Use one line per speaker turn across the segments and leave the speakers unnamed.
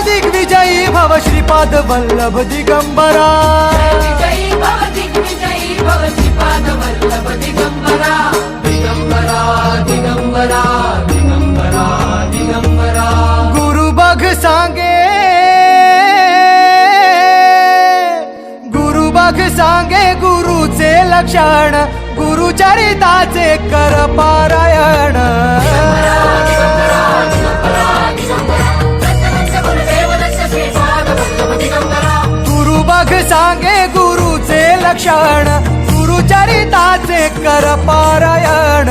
दिग्विजयी भव श्रीपाद वल्लभ दिगंबरा। गुरु बघ सांगे। गुरु बघ सांगे गुरुचे लक्षण गुरुचरिताचे कर पारायण। गुरुचरिताचे कर पारायण.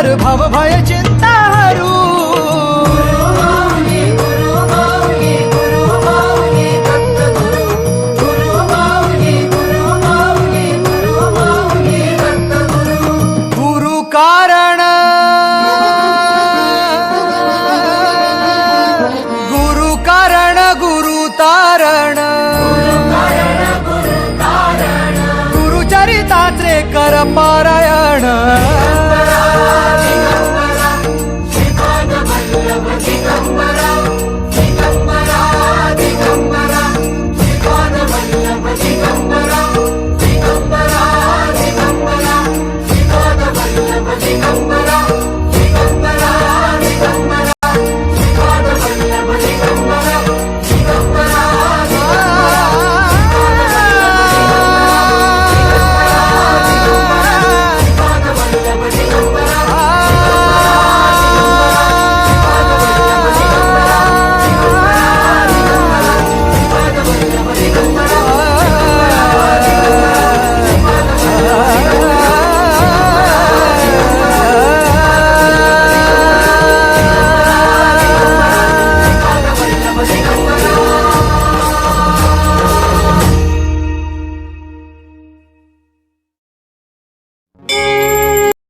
हर भव भय चिंता हरू। गुरु Amazing, amazing.